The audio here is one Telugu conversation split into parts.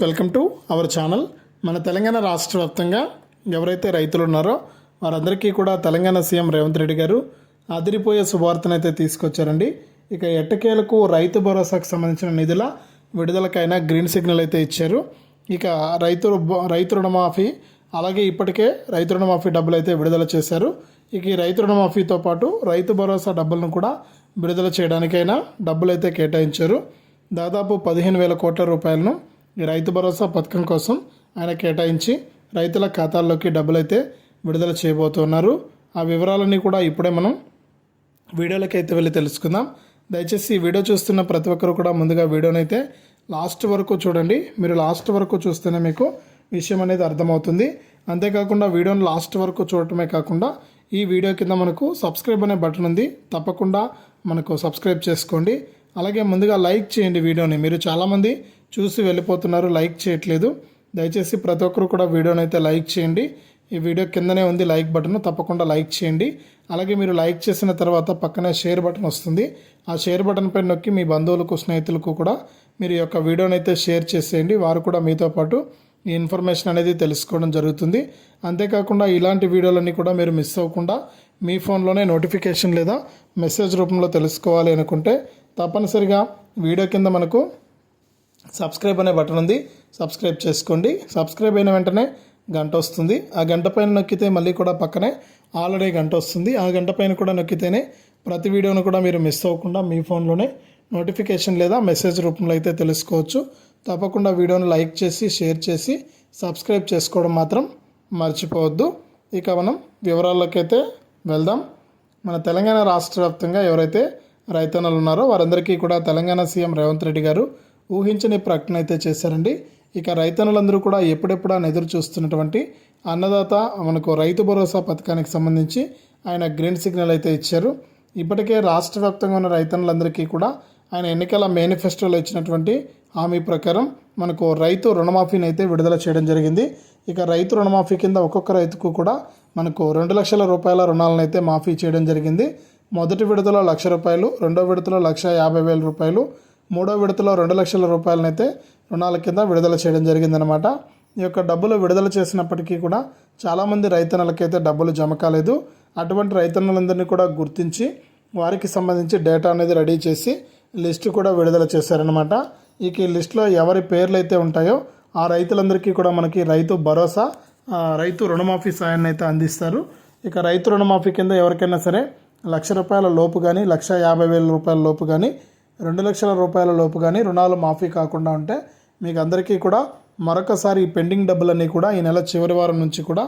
Welcome to our channel. మన తెలంగాణ రాష్ట్ర వ్యాప్తంగా ఎవరైతే రైతులు ఉన్నారో వారందరికీ కూడా తెలంగాణ సీఎం రేవంత్ రెడ్డి గారు అదిరిపోయే శుభార్తనైతే తీసుకొచ్చారండి. ఇక ఎట్టకేలకు రైతు భరోసాకు సంబంధించిన నిధుల విడుదలకైనా గ్రీన్ సిగ్నల్ అయితే ఇచ్చారు. ఇక రైతు రైతు రుణమాఫీ అలాగే ఇప్పటికే రైతు రుణమాఫీ డబ్బులు అయితే విడుదల చేశారు. ఇక ఈ రైతు రుణమాఫీతో పాటు రైతు భరోసా డబ్బులను కూడా విడుదల చేయడానికైనా డబ్బులు అయితే కేటాయించారు. దాదాపు పదిహేను వేల కోట్ల రూపాయలను ఈ రైతు భరోసా పథకం కోసం ఆయన కేటాయించి రైతుల ఖాతాల్లోకి డబ్బులైతే విడుదల చేయబోతున్నారు. ఆ వివరాలన్నీ కూడా ఇప్పుడే మనం వీడియోలోకి అయితే వెళ్ళి తెలుసుకుందాం. దయచేసి ఈ వీడియో చూస్తున్న ప్రతి ఒక్కరు కూడా ముందుగా వీడియోని అయితే లాస్ట్ వరకు చూడండి. మీరు లాస్ట్ వరకు చూస్తేనే మీకు విషయం అనేది అర్థమవుతుంది. అంతేకాకుండా వీడియోని లాస్ట్ వరకు చూడటమే కాకుండా ఈ వీడియో కింద మనకు సబ్స్క్రైబ్ అనే బటన్ ఉంది. తప్పకుండా మనకు సబ్స్క్రైబ్ చేసుకోండి. అలాగే ముందుగా లైక్ చేయండి వీడియోని. మీరు చాలామంది చూసి వెళ్ళిపోతున్నారు లైక్ చేయట్లేదు. దయచేసి ప్రతి ఒక్కరు కూడా వీడియోని అయితే లైక్ చేయండి. ఈ వీడియో కిందనే ఉంది లైక్ బటన్ తప్పకుండా లైక్ చేయండి. అలాగే మీరు లైక్ చేసిన తర్వాత పక్కనే షేర్ బటన్ వస్తుంది. ఆ షేర్ బటన్ పైన నొక్కి మీ బంధువులకు స్నేహితులకు కూడా మీరు ఈ యొక్క వీడియోని అయితే షేర్ చేసేయండి. వారు కూడా మీతో పాటు ఈ ఇన్ఫర్మేషన్ అనేది తెలుసుకోవడం జరుగుతుంది. అంతేకాకుండా ఇలాంటి వీడియోలన్నీ కూడా మీరు మిస్ అవ్వకుండా మీ ఫోన్లోనే నోటిఫికేషన్ లేదా మెసేజ్ రూపంలో తెలుసుకోవాలి అనుకుంటే తప్పనిసరిగా వీడియో కింద మనకు సబ్స్క్రైబ్ అనే బటన్ ఉంది. సబ్స్క్రైబ్ చేసుకోండి. సబ్స్క్రైబ్ అయిన వెంటనే గంట వస్తుంది. ఆ గంట పైన నొక్కితే మళ్ళీ కూడా పక్కనే ఆల్రెడీ గంట వస్తుంది. ఆ గంట పైన కూడా నొక్కితేనే ప్రతి వీడియోను కూడా మీరు మిస్ అవ్వకుండా మీ ఫోన్లోనే నోటిఫికేషన్ లేదా మెసేజ్ రూపంలో అయితే తెలుసుకోవచ్చు. తప్పకుండా వీడియోని లైక్ చేసి షేర్ చేసి సబ్స్క్రైబ్ చేసుకోవడం మాత్రం మర్చిపోవద్దు. ఇక మనం వివరాల్లోకైతే వెళ్దాం. మన తెలంగాణ రాష్ట్ర వ్యాప్తంగా ఎవరైతే రైతన్నలు ఉన్నారో వారందరికీ కూడా తెలంగాణ సీఎం రేవంత్ రెడ్డి గారు ఊహించని ప్రకటన అయితే చేశారండి. ఇక రైతన్నులందరూ కూడా ఎప్పుడెప్పుడు అని ఎదురు చూస్తున్నటువంటి అన్నదాత మనకు రైతు భరోసా పథకానికి సంబంధించి ఆయన గ్రీన్ సిగ్నల్ అయితే ఇచ్చారు. ఇప్పటికే రాష్ట్ర వ్యాప్తంగా ఉన్న రైతన్నులందరికీ కూడా ఆయన ఎన్నికల మేనిఫెస్టోలో ఇచ్చినటువంటి హామీ ప్రకారం మనకు రైతు రుణమాఫీని అయితే విడుదల చేయడం జరిగింది. ఇక రైతు రుణమాఫీ కింద ఒక్కొక్క రైతుకు కూడా మనకు రెండు లక్షల రూపాయల రుణాలను అయితే మాఫీ చేయడం జరిగింది. మొదటి విడతలో లక్ష రూపాయలు రెండో విడతలో లక్ష యాభై వేల రూపాయలు మూడో విడతలో రెండు లక్షల రూపాయలనైతే రుణాల కింద విడుదల చేయడం జరిగిందనమాట ఈ యొక్క డబ్బులు విడుదల చేసినప్పటికీ కూడా చాలామంది రైతన్నలకైతే డబ్బులు జమ కాలేదు. అటువంటి రైతన్నలందరినీ కూడా గుర్తించి వారికి సంబంధించి డేటా అనేది రెడీ చేసి లిస్టు కూడా విడుదల చేశారనమాట ఇక ఈ లిస్టులో ఎవరి పేర్లు అయితే ఉంటాయో ఆ రైతులందరికీ కూడా మనకి రైతు భరోసా రైతు రుణమాఫీ సాయాన్ని అయితే అందిస్తారు. ఇక రైతు రుణమాఫీ కింద ఎవరికైనా సరే లక్ష రూపాయల లోపు కానీ లక్ష యాభై వేల రూపాయల లోపు కానీ రెండు లక్షల రూపాయల లోపు కానీ రుణాలు మాఫీ కాకుండా ఉంటే మీకు అందరికీ కూడా మరొకసారి ఈ పెండింగ్ డబ్బులన్నీ కూడా ఈ నెల చివరి వారం నుంచి కూడా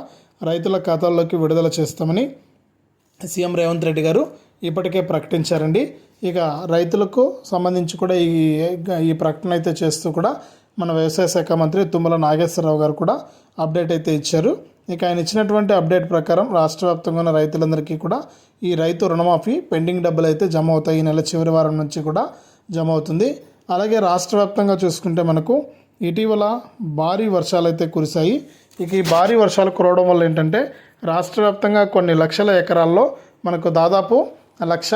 రైతుల ఖాతాల్లోకి విడుదల చేస్తామని సీఎం రేవంత్ రెడ్డి గారు ఇప్పటికే ప్రకటించారండి. ఇక రైతులకు సంబంధించి కూడా ఈ ఈ ప్రకటన అయితే చేస్తూ కూడా మన వ్యవసాయ శాఖ మంత్రి తుమ్మల నాగేశ్వరరావు గారు కూడా అప్డేట్ అయితే ఇచ్చారు. ఇక ఆయన ఇచ్చినటువంటి అప్డేట్ ప్రకారం రాష్ట్ర వ్యాప్తంగా ఉన్న రైతులందరికీ కూడా ఈ రైతు రుణమాఫీ పెండింగ్ డబ్బులు అయితే జమ అవుతాయి. ఈ నెల చివరి వారం నుంచి కూడా జమ అవుతుంది. అలాగే రాష్ట్ర వ్యాప్తంగా చూసుకుంటే మనకు ఇటీవల భారీ వర్షాలు అయితే కురిశాయి. ఇక ఈ భారీ వర్షాలు కురవడం వల్ల ఏంటంటే రాష్ట్ర వ్యాప్తంగా కొన్ని లక్షల ఎకరాల్లో మనకు దాదాపు లక్ష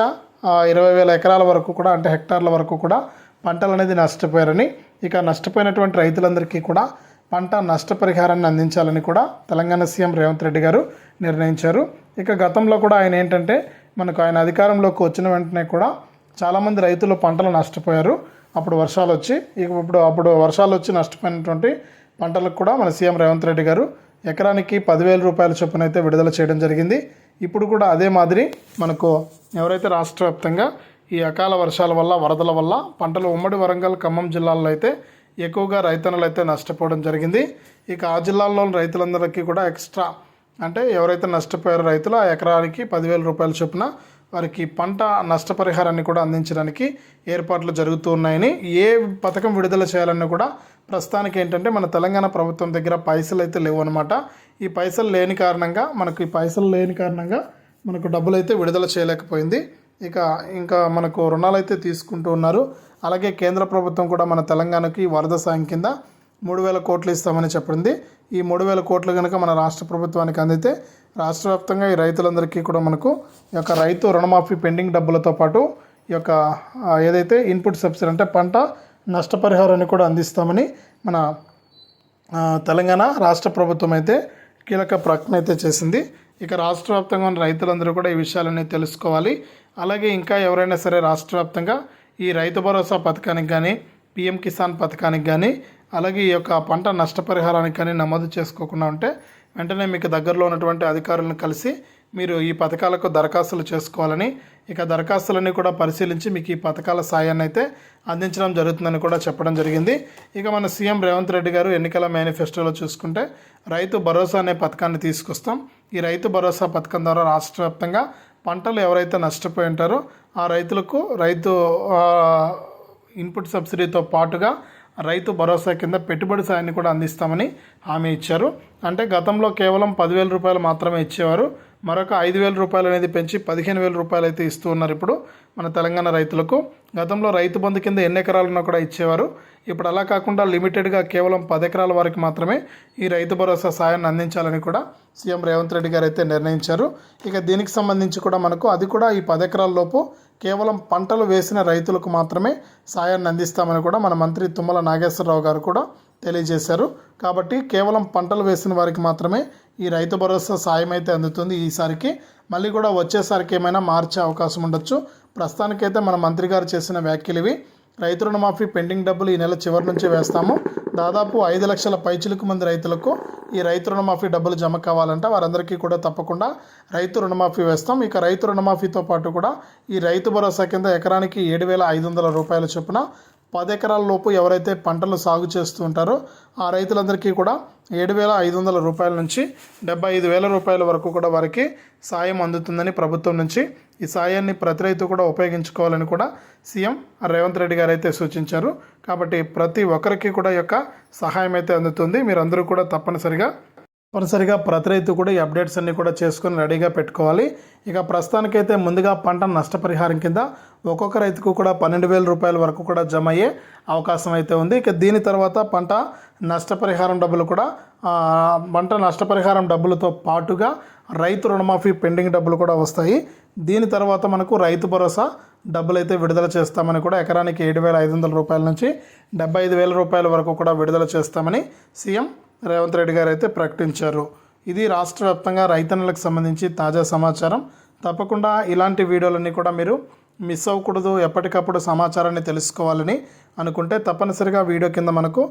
ఇరవై వేల ఎకరాల వరకు కూడా అంటే హెక్టార్ల వరకు కూడా పంటలు అనేది నష్టపోయారని ఇక నష్టపోయినటువంటి రైతులందరికీ కూడా పంట నష్టపరిహారాన్ని అందించాలని కూడా తెలంగాణ సీఎం రేవంత్ రెడ్డి గారు నిర్ణయించారు. ఇక గతంలో కూడా ఆయన ఏంటంటే మనకు ఆయన అధికారంలోకి వచ్చిన వెంటనే కూడా చాలామంది రైతులు పంటలు నష్టపోయారు. అప్పుడు వర్షాలు వచ్చి ఇక ఇప్పుడు అప్పుడు వర్షాలు వచ్చి నష్టపోయినటువంటి పంటలకు కూడా మన సీఎం రేవంత్ రెడ్డి గారు ఎకరానికి పదివేల రూపాయల చొప్పున అయితే విడుదల చేయడం జరిగింది. ఇప్పుడు కూడా అదే మాదిరి మనకు ఎవరైతే రాష్ట్ర వ్యాప్తంగా ఈ అకాల వర్షాల వల్ల వరదల వల్ల పంటలు ఉమ్మడి వరంగల్ ఖమ్మం జిల్లాల్లో అయితే ఎక్కువగా రైతన్నలు అయితే నష్టపోవడం జరిగింది. ఇక ఆ జిల్లాల్లోని రైతులందరికీ కూడా ఎక్స్ట్రా అంటే ఎవరైతే నష్టపోయారో రైతులు ఆ ఎకరానికి పదివేల రూపాయల చొప్పున వారికి పంట నష్టపరిహారాన్ని కూడా అందించడానికి ఏర్పాట్లు జరుగుతూ ఉన్నాయని ఏ పథకం విడుదల చేయాలన్నా కూడా ప్రస్తుతానికి ఏంటంటే మన తెలంగాణ ప్రభుత్వం దగ్గర పైసలు అయితే లేవు అనమాట ఈ పైసలు లేని కారణంగా మనకు ఈ పైసలు లేని కారణంగా మనకు డబ్బులు అయితే విడుదల చేయలేకపోయింది. ఇక ఇంకా మనకు రుణాలు అయితే తీసుకుంటూ ఉన్నారు. అలాగే కేంద్ర ప్రభుత్వం కూడా మన తెలంగాణకి వరద సాయం కింద మూడు వేల కోట్లు ఇస్తామని చెప్పింది. ఈ మూడు వేల కోట్లు కనుక మన రాష్ట్ర ప్రభుత్వానికి అందితే రాష్ట్ర వ్యాప్తంగా ఈ రైతులందరికీ కూడా మనకు ఈ యొక్క రైతు రుణమాఫీ పెండింగ్ డబ్బులతో పాటు ఈ యొక్క ఏదైతే ఇన్పుట్ సబ్సిడీ అంటే పంట నష్టపరిహారాన్ని కూడా అందిస్తామని మన తెలంగాణ రాష్ట్ర ప్రభుత్వం అయితే కీలక ప్రకటన అయితే చేసింది. ఇక రాష్ట్ర వ్యాప్తంగా ఉన్న రైతులందరూ కూడా ఈ విషయాలన్నీ తెలుసుకోవాలి. అలాగే ఇంకా ఎవరైనా సరే రాష్ట్ర వ్యాప్తంగా ఈ రైతు భరోసా పథకానికి కానీ పిఎం కిసాన్ పథకానికి కానీ అలాగే ఈ యొక్క పంట నష్టపరిహారానికి కానీ నమోదు చేసుకోకుండా ఉంటే వెంటనే మీకు దగ్గరలో ఉన్నటువంటి అధికారులను కలిసి మీరు ఈ పథకాలకు దరఖాస్తులు చేసుకోవాలని ఇక దరఖాస్తులన్నీ కూడా పరిశీలించి మీకు ఈ పథకాల సాయాన్ని అయితే అందించడం జరుగుతుందని కూడా చెప్పడం జరిగింది. ఇక మన సీఎం రేవంత్ రెడ్డి గారు ఎన్నికల మేనిఫెస్టోలో చూసుకుంటే రైతు భరోసా అనే పథకాన్ని తీసుకొస్తాం. ఈ రైతు భరోసా పథకం ద్వారా రాష్ట్ర వ్యాప్తంగా పంటలు ఎవరైతే నష్టపోయి ఉంటారో ఆ రైతులకు రైతు ఇన్పుట్ సబ్సిడీతో పాటుగా రైతు భరోసా కింద పెట్టుబడి సాయాన్ని కూడా అందిస్తామని హామీ ఇచ్చారు. అంటే గతంలో కేవలం పదివేల రూపాయలు మాత్రమే ఇచ్చేవారు. మరొక ఐదు వేల రూపాయలు అనేది పెంచి పదిహేను వేల రూపాయలు అయితే ఇస్తూ ఉన్నారు ఇప్పుడు మన తెలంగాణ రైతులకు. గతంలో రైతు బంధు కింద ఎన్ని ఎకరాలున్నా కూడా ఇచ్చేవారు. ఇప్పుడు అలా కాకుండా లిమిటెడ్గా కేవలం పది ఎకరాల వరకు మాత్రమే ఈ రైతు భరోసా సాయాన్ని అందించాలని కూడా సీఎం రేవంత్ రెడ్డి గారు అయితే నిర్ణయించారు. ఇక దీనికి సంబంధించి కూడా మనకు అది కూడా ఈ పది ఎకరాల లోపు కేవలం పంటలు వేసిన రైతులకు మాత్రమే సాయాన్ని అందిస్తామని కూడా మన మంత్రి తుమ్మల నాగేశ్వరరావు గారు కూడా తెలియజేశారు. కాబట్టి కేవలం పంటలు వేసిన వారికి మాత్రమే ఈ రైతు భరోసా సాయం అయితే అందుతుంది ఈసారికి. మళ్ళీ కూడా వచ్చేసరికి ఏమైనా మార్చే అవకాశం ఉండొచ్చు. ప్రస్తుతానికైతే మన మంత్రి గారు చేసిన వ్యాఖ్యలు ఇవి. రైతు రుణమాఫీ పెండింగ్ డబ్బులు ఈ నెల చివరి నుంచి వేస్తాము. దాదాపు ఐదు లక్షల పైచిలుకు మంది రైతులకు ఈ రైతు రుణమాఫీ డబ్బులు జమ కావాలంటే. వారందరికీ కూడా తప్పకుండా రైతు రుణమాఫీ వేస్తాం. ఇక రైతు రుణమాఫీతో పాటు కూడా ఈ రైతు భరోసా కింద ఎకరానికి ఏడు వేల ఐదు వందల రూపాయల చొప్పున పది ఎకరాల లోపు ఎవరైతే పంటలు సాగు చేస్తూ ఉంటారో ఆ రైతులందరికీ కూడా ఏడు వేల ఐదు వందల రూపాయల నుంచి డెబ్బై ఐదు వేల రూపాయల వరకు కూడా వారికి సాయం అందుతుందని ప్రభుత్వం నుంచి ఈ సాయాన్ని ప్రతి రైతు కూడా ఉపయోగించుకోవాలని కూడా సీఎం రేవంత్ రెడ్డి గారు అయితే సూచించారు. కాబట్టి ప్రతి ఒక్కరికి కూడా యొక్క సహాయం అయితే అందుతుంది. మీరందరూ కూడా తప్పనిసరిగా తప్పనిసరిగా ప్రతి రైతు కూడా ఈ అప్డేట్స్ అన్నీ కూడా చేసుకొని రెడీగా పెట్టుకోవాలి. ఇక ప్రస్తుతానికైతే ముందుగా పంట నష్టపరిహారం కింద ఒక్కొక్క రైతుకు కూడా పన్నెండు వేల రూపాయల వరకు కూడా జమ అయ్యే అవకాశం అయితే ఉంది. ఇక దీని తర్వాత పంట నష్టపరిహారం డబ్బులు కూడా పంట నష్టపరిహారం డబ్బులతో పాటుగా రైతు రుణమాఫీ పెండింగ్ డబ్బులు కూడా వస్తాయి. దీని తర్వాత మనకు రైతు భరోసా డబ్బులు అయితే విడుదల చేస్తామని కూడా ఎకరానికి ఏడు వేల ఐదు వందల రూపాయల నుంచి డెబ్బై ఐదు వేల రూపాయల వరకు కూడా విడుదల చేస్తామని సీఎం రేవంత్ రెడ్డి గారు అయితే ప్రకటించారు. ఇది రాష్ట్ర వ్యాప్తంగా రైతన్నులకు సంబంధించి తాజా సమాచారం. తప్పకుండా ఇలాంటి వీడియోలన్నీ కూడా మీరు మిస్ అవ్వకూడదు. ఎప్పటికప్పుడు సమాచారాన్ని తెలుసుకోవాలని అనుకుంటే తప్పనిసరిగా వీడియో కింద మనకు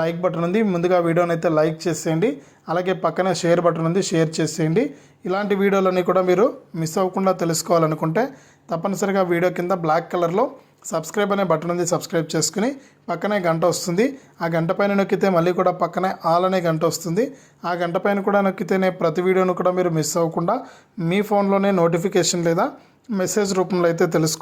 లైక్ బటన్ ఉంది. ముందుగా వీడియోని అయితే లైక్ చేసేయండి. అలాగే పక్కనే షేర్ బటన్ ఉంది. షేర్ చేసేయండి. ఇలాంటి వీడియోలన్నీ కూడా మీరు మిస్ అవ్వకుండా తెలుసుకోవాలనుకుంటే తప్పనిసరిగా వీడియో కింద బ్లాక్ కలర్లో సబ్స్క్రైబ్ అనే బటన్ ఉంది సబ్స్క్రైబ్ చేసుకుని పక్కనే గంట వస్తుంది. ఆ గంట పైన నొక్కితే మళ్ళీ కూడా పక్కనే ఆల్ అనే గంట వస్తుంది. ఆ గంట పైన కూడా నొక్కితేనే ప్రతి వీడియోను కూడా మీరు మిస్ అవ్వకుండా మీ ఫోన్లోనే నోటిఫికేషన్ లేదా మెసేజ్ రూపంలో అయితే తెలుసుకో